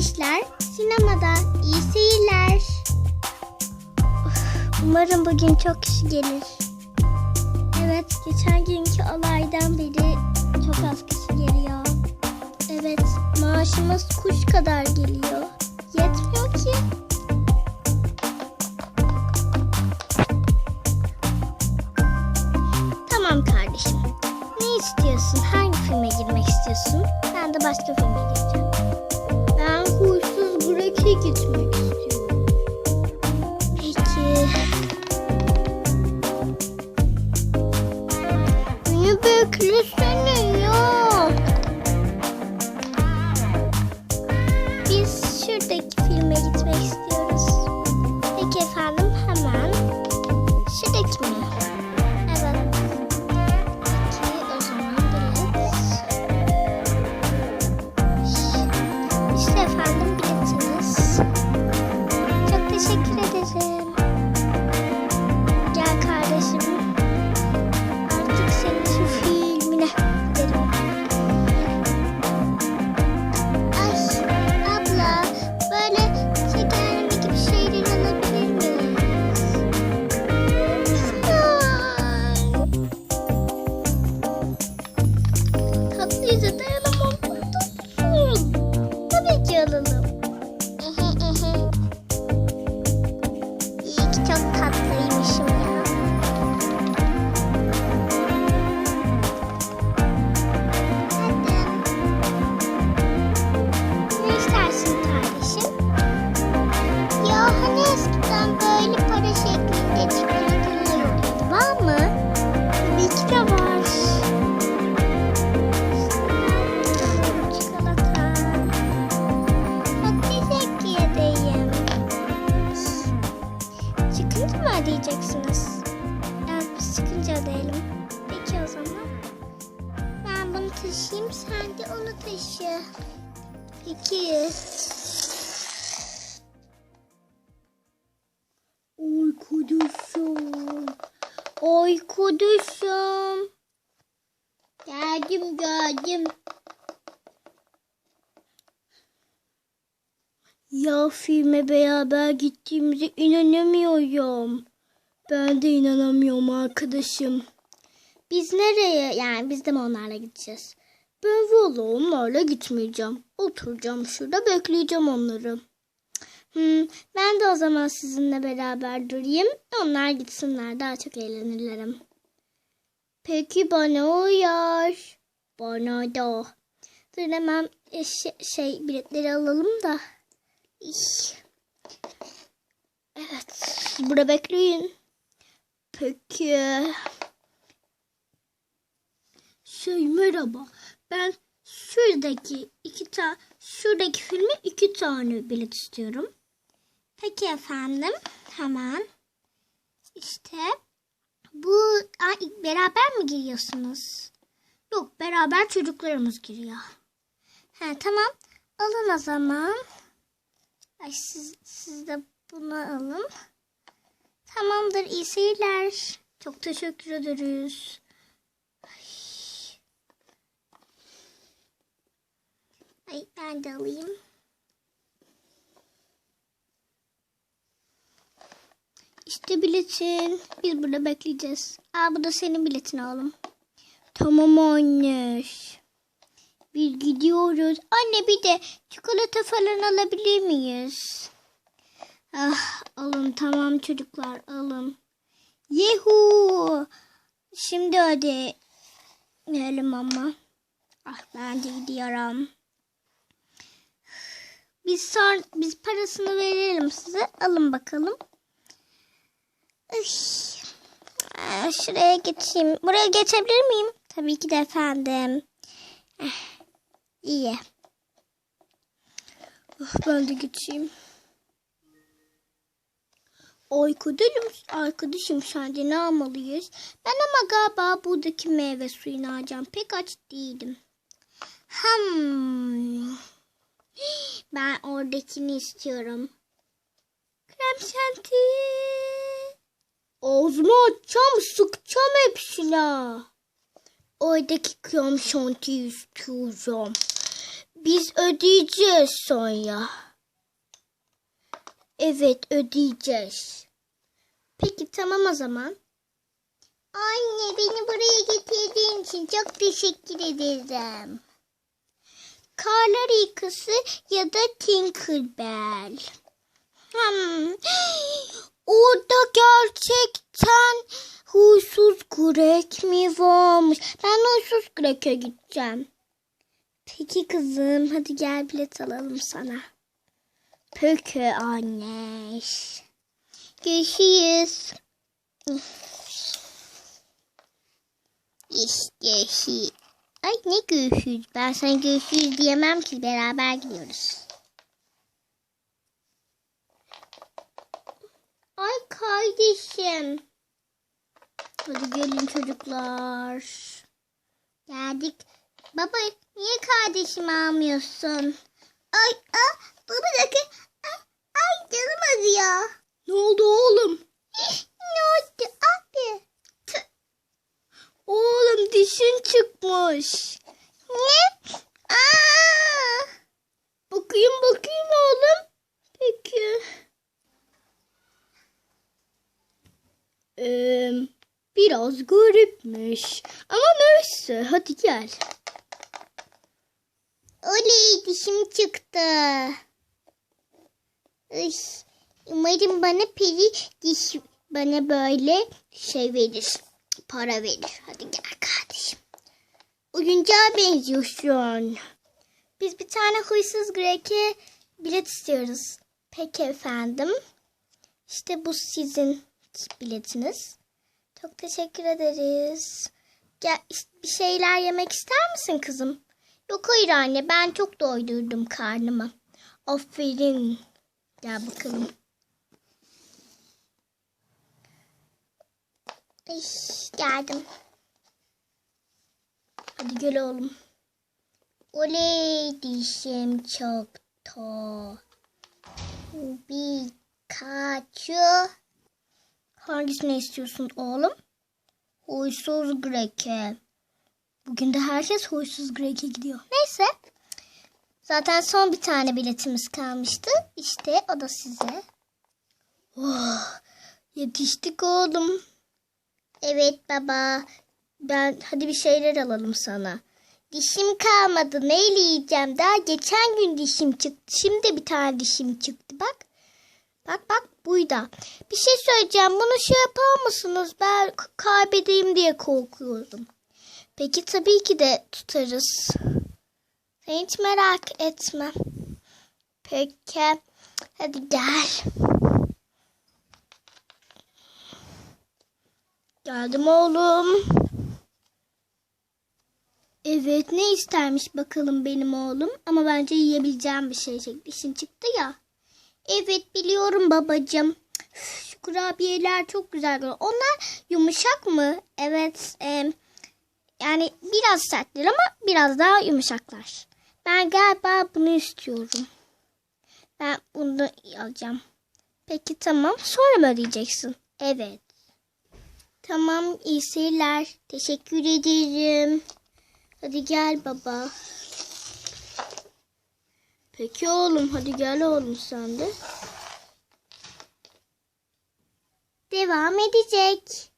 işler sinemada. İyi seyirler. Umarım bugün çok kişi gelir. Evet, geçen günkü olaydan beri çok az kişi geliyor. Evet, maaşımız kuş kadar geliyor. Yetmiyor ki. Tamam kardeşim. Ne istiyorsun? Hangi filme girmek istiyorsun? Ben de başka filme gireceğim. Gitmek istiyorum. Peki. Beni beklesene alalım. Evet biz çıkınca ödeyelim. Peki o zaman. Ben bunu taşıyayım sen de onu taşı. Peki. Oy kuduşum. Oy kuduşum. Geldim geldim. Ya filme beraber gittiğimize inanamıyorum. Ben de inanamıyorum arkadaşım. Biz nereye? Yani biz de mi onlarla gideceğiz? Ben valla onlarla gitmeyeceğim. Oturacağım şurada bekleyeceğim onları. Hmm, ben de o zaman sizinle beraber durayım. Onlar gitsinler daha çok eğlenirlerim. Peki bana uyar. Bana da. Dur hemen şey, şey biletleri alalım da. Evet. Burada bekleyin. Peki. Şey merhaba. Ben şuradaki iki tane şuradaki filme iki tane bilet istiyorum. Peki efendim. Hemen. İşte bu Aa, beraber mi giriyorsunuz? Yok beraber çocuklarımız giriyor. He tamam. Alın o zaman. Ay siz, siz de bunu alın. Tamamdır iyi seyirler. Çok teşekkür ederiz. Ay, ben de alayım. İşte biletin. Biz burada bekleyeceğiz. Aa bu da senin biletin oğlum. Tamam anne. Biz gidiyoruz. Anne bir de çikolata falan alabilir miyiz? Ah alın tamam çocuklar alın. Yehu. Şimdi hadi. Verelim ama. Ah ben de gidiyorum. Biz sonra biz parasını verelim size. Alın bakalım. Üf. Aa, Şuraya geçeyim. Buraya geçebilir miyim? Tabii ki de efendim. Eh, İyi. Oh, ben de geçeyim. Kudurum arkadaşım sence ne almalıyız? Ben ama galiba buradaki meyve suyunu alacağım. Pek aç değilim. Hmm. Ben oradakini istiyorum. Krem şanti. Ağzımı açacağım sıkacağım hepsine. Oradaki krem şanti istiyorum. Biz ödeyeceğiz Sonya. Evet ödeyeceğiz. Peki tamam o zaman. Anne beni buraya getirdiğin için çok teşekkür ederim. Karlar yıkası ya da Tinkerbell. Hmm. Orada gerçekten huysuz Greg mi varmış? Ben huysuz Greg'e gideceğim. Peki kızım hadi gel bilet alalım sana. Peki anne. Görüşürüz. İşte şey. Ay ne görüşürüz. Ben sana görüşürüz diyemem ki beraber gidiyoruz. Ay kardeşim. Hadi gelin çocuklar. Geldik. Baba niye kardeşimi almıyorsun? Ay, ay dur bir dakika. Ay, ay canım acıyor. Ne oldu oğlum? ne oldu abi? Oğlum dişin çıkmış. Ne? Aa! Bakayım bakayım oğlum. Peki. Ee, biraz garipmiş. Ama neyse hadi gel. Oley dişim çıktı. Iş, umarım bana peri diş bana böyle şey verir. Para verir. Hadi gel kardeşim. Oyuncağa benziyorsun. Biz bir tane huysuz Greg'e bilet istiyoruz. Peki efendim. İşte bu sizin biletiniz. Çok teşekkür ederiz. Gel, bir şeyler yemek ister misin kızım? Yok hayır anne ben çok doydurdum karnımı. Aferin. Gel bakalım. Ay, geldim. Hadi gel oğlum. Oley dişim çoktu. Pikachu. Hangisini istiyorsun oğlum? Huysuz Greg'e. Bugün de herkes huysuz Greg'e gidiyor. Neyse. Zaten son bir tane biletimiz kalmıştı. İşte o da size. Oh, yetiştik oğlum. Evet baba. Ben hadi bir şeyler alalım sana. Dişim kalmadı. Neyle yiyeceğim? Daha geçen gün dişim çıktı. Şimdi bir tane dişim çıktı. Bak. Bak bak buydu. Bir şey söyleyeceğim. Bunu şey yapar mısınız? Ben kaybedeyim diye korkuyorum. Peki tabii ki de tutarız. Sen hiç merak etme. Peki. Hadi gel. Geldim oğlum. Evet ne istermiş bakalım benim oğlum. Ama bence yiyebileceğim bir şey. Dişin çıktı ya. Evet biliyorum babacığım. Şu kurabiyeler çok güzel. Onlar yumuşak mı? Evet. em, yani biraz sertler ama biraz daha yumuşaklar. Ben galiba bunu istiyorum. Ben bunu alacağım. Peki tamam. Sonra mı ödeyeceksin? Evet. Tamam iyi seyirler. Teşekkür ederim. Hadi gel baba. Peki oğlum hadi gel oğlum sen de. Devam edecek.